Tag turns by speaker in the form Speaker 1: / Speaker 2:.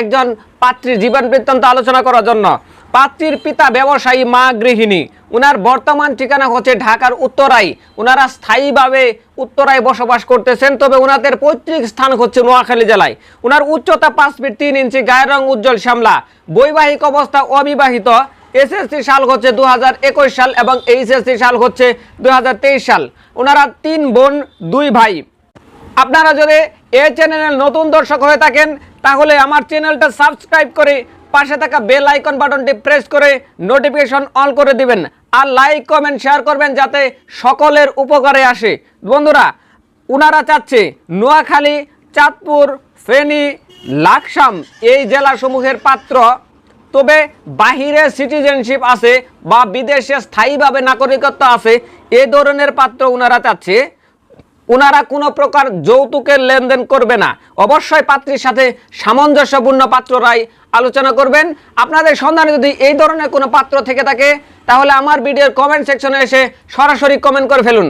Speaker 1: একজন পাত্রীর জীবন বৃত্তান্ত আলোচনা করার জন্য। পাত্রীর পিতা ব্যবসায়ী, মা গৃহিণী। উনার বর্তমান ঠিকানা হচ্ছে ঢাকার উত্তরাই। উনারা স্থায়ীভাবে উত্তরায় বসবাস করতেছেন, তবে উনাদের পৈতৃক স্থান হচ্ছে নোয়াখালী জেলায়। উনার উচ্চতা পাঁচ ফিট তিন ইঞ্চি, গায়ের রং উজ্জ্বল শ্যামলা। বৈবাহিক অবস্থা অবিবাহিত। এসএসসি সাল হচ্ছে দু হাজার একুশ সাল এবং এইচএসসি সাল হচ্ছে দু হাজার তেইশ সাল। ওনারা তিন বোন, দুই ভাই। আপনারা যদি এ চ্যানেলের নতুন দর্শক হয়ে থাকেন, তাহলে আমার চ্যানেলটা সাবস্ক্রাইব করে পাশে থাকা বেল আইকন বাটনটি প্রেস করে নোটিফিকেশন অন করে দিবেন আর লাইক, কমেন্ট, শেয়ার করবেন যাতে সকলের উপকারে আসে। বন্ধুরা, ওনারা চাচ্ছে নোয়াখালী, চাঁদপুর, ফেনী, লাকসাম এই জেলাসমূহের পাত্র তবে বাহিরে সিটিজেনশিপ আছে বা বিদেশে স্থায়ীভাবে নাগরিকত্ব আছে এই ধরনের পাত্র ওনারা চাচ্ছে। ওনারা কোনো প্রকার যৌতুকের লেনদেন করবে না। অবশ্যই পাত্রীর সাথে সামঞ্জস্যপূর্ণ পাত্ররাই আলোচনা করবেন। আপনাদের সন্ধানে যদি এই ধরনের কোনো পাত্র থেকে থাকে, তাহলে আমার ভিডিওর কমেন্ট সেকশনে এসে সরাসরি কমেন্ট করে ফেলুন।